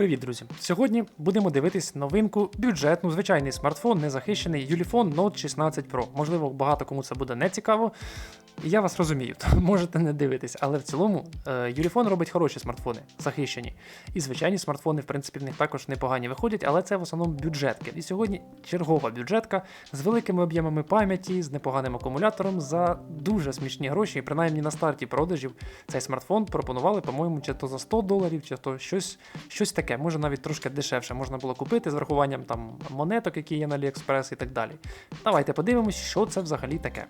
Привіт, друзі! Сьогодні будемо дивитись новинку бюджетну, звичайний смартфон, незахищений Юліфон Note 16 Pro. Можливо, багато кому це буде не цікаво. Я вас розумію, то можете не дивитись, але в цілому е, Ulefone робить хороші смартфони, захищені. І звичайні смартфони, в принципі, в них також непогані виходять, але це в основному бюджетки. І сьогодні чергова бюджетка з великими об'ємами пам'яті, з непоганим акумулятором за дуже смішні гроші. І принаймні на старті продажів цей смартфон пропонували, по-моєму, чи то за 100 доларів, чи то щось, щось таке, може навіть трошки дешевше можна було купити з врахуванням там монеток, які є на AliExpress і так далі. Давайте подивимось, що це взагалі таке.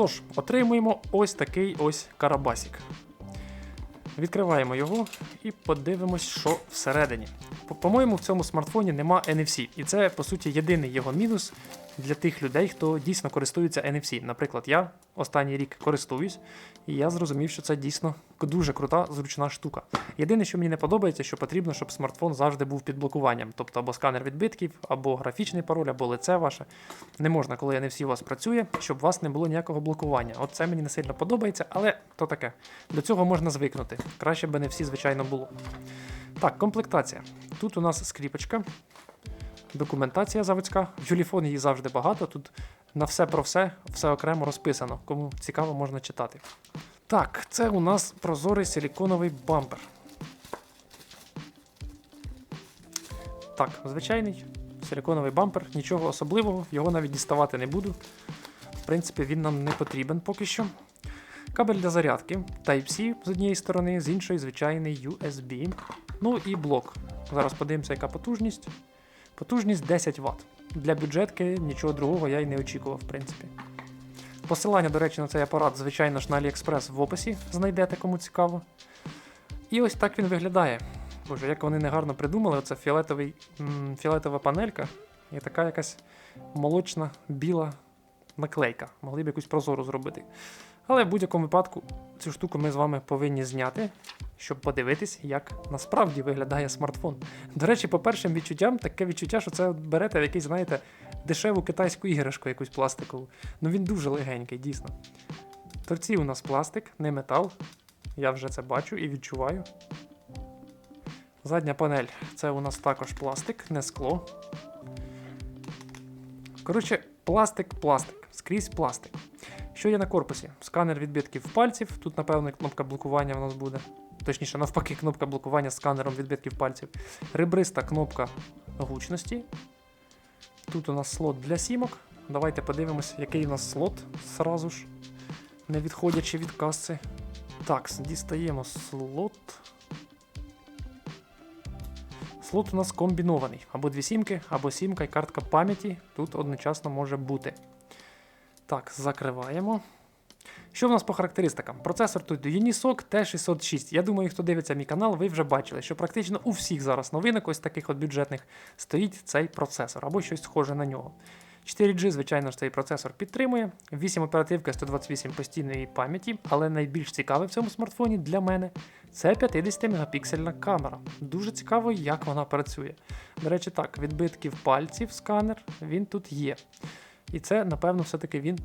Тож, отримуємо ось такий ось карабасік. Відкриваємо його і подивимось, що всередині. По- По-моєму, в цьому смартфоні нема NFC, і це по суті єдиний його мінус для тих людей, хто дійсно користується NFC. Наприклад, я останній рік користуюсь, і я зрозумів, що це дійсно дуже крута, зручна штука. Єдине, що мені не подобається, що потрібно, щоб смартфон завжди був під блокуванням, тобто або сканер відбитків, або графічний пароль, або лице ваше. Не можна, коли NFC у вас працює, щоб у вас не було ніякого блокування. От це мені не сильно подобається, але то таке. До цього можна звикнути. Краще б NFC, звичайно, було. Так, комплектація. Тут у нас скріпочка, документація заводська. В Юліфон її завжди багато. Тут на все про все, все окремо розписано. Кому цікаво, можна читати. Так, це у нас прозорий силіконовий бампер. Так, звичайний силіконовий бампер, нічого особливого, його навіть діставати не буду. В принципі, він нам не потрібен поки що. Кабель для зарядки Type-C з однієї сторони, з іншої звичайний USB. Ну і блок. Зараз подивимося, яка потужність. Потужність 10 Вт. Для бюджетки нічого другого я й не очікував, в принципі. Посилання, до речі, на цей апарат, звичайно ж, на AliExpress в описі знайдете, кому цікаво. І ось так він виглядає. Боже, як вони негарно придумали, оце фіолетовий, м, фіолетова панелька і така якась молочна біла наклейка. Могли б якусь прозору зробити. Але в будь-якому випадку цю штуку ми з вами повинні зняти, щоб подивитись, як насправді виглядає смартфон. До речі, по першим відчуттям таке відчуття, що це берете в якийсь, знаєте, дешеву китайську іграшку, якусь пластикову. Ну він дуже легенький, дійсно. Торці у нас пластик, не метал. Я вже це бачу і відчуваю. Задня панель це у нас також пластик, не скло. Коротше, пластик, пластик, скрізь пластик. Що є на корпусі? Сканер відбитків пальців. Тут, напевно, кнопка блокування в нас буде. Точніше, навпаки, кнопка блокування сканером відбитків пальців. Ребриста кнопка гучності. Тут у нас слот для сімок. Давайте подивимось, який у нас слот зразу ж, не відходячи від каси. Так, дістаємо слот. Слот у нас комбінований. Або дві сімки, або сімка і картка пам'яті тут одночасно може бути. Так, закриваємо. Що в нас по характеристикам? Процесор тут Unisoc T606. Я думаю, хто дивиться мій канал, ви вже бачили, що практично у всіх зараз новинок, ось таких от бюджетних, стоїть цей процесор або щось схоже на нього. 4G, звичайно ж, цей процесор підтримує. 8 оперативки 128 постійної пам'яті, але найбільш цікаве в цьому смартфоні для мене це 50-мегапіксельна камера. Дуже цікаво, як вона працює. До речі, так, відбитків пальців сканер він тут є. І це, напевно, все-таки він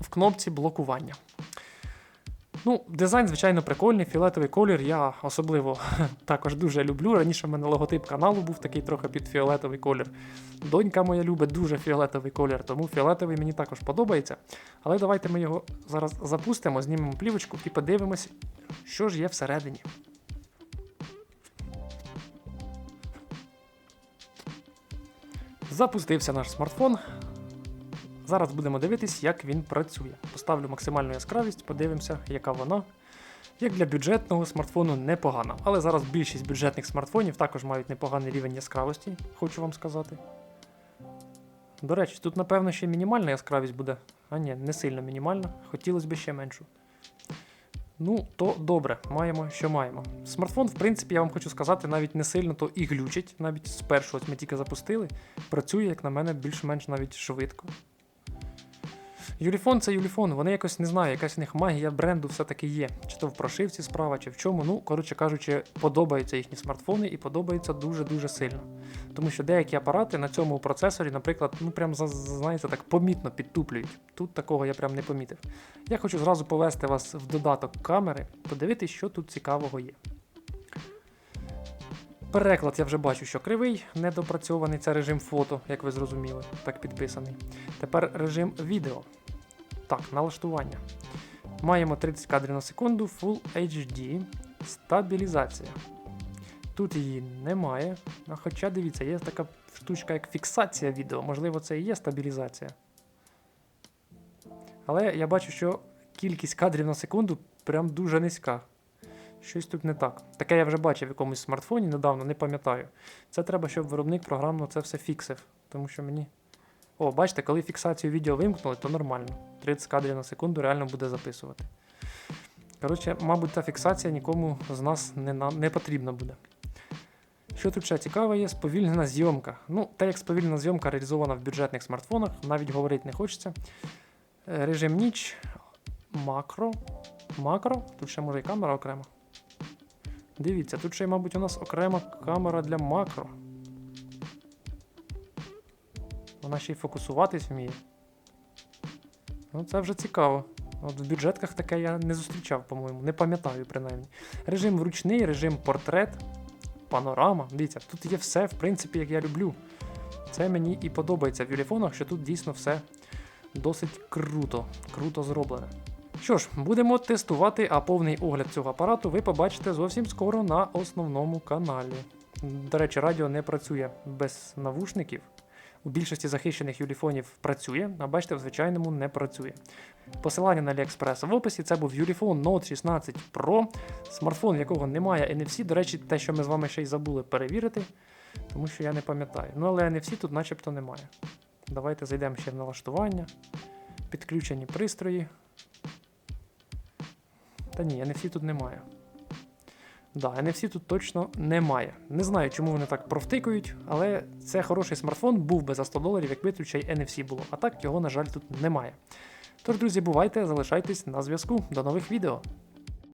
в кнопці блокування. Ну, дизайн, звичайно, прикольний, фіолетовий колір. Я особливо також дуже люблю. Раніше в мене логотип каналу був такий трохи під фіолетовий колір. Донька моя любить дуже фіолетовий колір, тому фіолетовий мені також подобається. Але давайте ми його зараз запустимо, знімемо плівочку і подивимось, що ж є всередині. Запустився наш смартфон. Зараз будемо дивитись, як він працює. Поставлю максимальну яскравість, подивимося, яка вона. Як для бюджетного смартфону непогано. Але зараз більшість бюджетних смартфонів також мають непоганий рівень яскравості, хочу вам сказати. До речі, тут, напевно, ще мінімальна яскравість буде. А ні, не сильно мінімальна, хотілося б ще меншу. Ну, то добре, маємо, що маємо. Смартфон, в принципі, я вам хочу сказати, навіть не сильно то і глючить, навіть спершу ось ми тільки запустили. Працює, як на мене, більш-менш навіть швидко. Юліфон це Юліфон, вони якось не знаю, якась в них магія бренду все-таки є. Чи то в прошивці справа, чи в чому. Ну, коротше кажучи, подобаються їхні смартфони і подобаються дуже-дуже сильно. Тому що деякі апарати на цьому процесорі, наприклад, ну прям знаєте, так помітно підтуплюють. Тут такого я прям не помітив. Я хочу зразу повести вас в додаток камери, подивитись, що тут цікавого є. Переклад я вже бачу, що кривий, недопрацьований. Це режим фото, як ви зрозуміли, так підписаний. Тепер режим відео. Так, налаштування. Маємо 30 кадрів на секунду, Full HD, стабілізація. Тут її немає. А хоча дивіться, є така штучка, як фіксація відео. Можливо, це і є стабілізація. Але я бачу, що кількість кадрів на секунду прям дуже низька. Щось тут не так. Таке я вже бачив в якомусь смартфоні недавно, не пам'ятаю. Це треба, щоб виробник програмно це все фіксив. Тому що мені. О, бачите, коли фіксацію відео вимкнули, то нормально. 30 кадрів на секунду реально буде записувати. Коротше, мабуть, та фіксація нікому з нас не, на... не потрібна буде. Що тут ще цікаве є, сповільнена зйомка. Ну, те, як сповільнена зйомка реалізована в бюджетних смартфонах, навіть говорити не хочеться. Е, Режим ніч, макро. Макро, тут ще може і камера окрема. Дивіться, тут ще, мабуть, у нас окрема камера для макро. Вона ще й фокусуватись вміє. Ну, це вже цікаво. От в бюджетках таке я не зустрічав, по-моєму, не пам'ятаю принаймні. Режим вручний, режим портрет, панорама. Дивіться, тут є все, в принципі, як я люблю. Це мені і подобається в юліфонах, що тут дійсно все досить круто, круто зроблене. Що ж, будемо тестувати, а повний огляд цього апарату ви побачите зовсім скоро на основному каналі. До речі, радіо не працює без навушників. У більшості захищених юліфонів працює, а бачите, в звичайному не працює. Посилання на AliExpress в описі це був Ulefone Note 16 Pro, смартфон, в якого немає NFC. До речі, те, що ми з вами ще й забули перевірити, тому що я не пам'ятаю. Ну але NFC тут начебто немає. Давайте зайдемо ще в налаштування, підключені пристрої. Та ні, NFC тут немає. Да, NFC тут точно немає. Не знаю, чому вони так провтикують, але це хороший смартфон, був би за 100 доларів, якби тут ще й NFC було. А так його, на жаль, тут немає. Тож, друзі, бувайте, залишайтесь на зв'язку. До нових відео.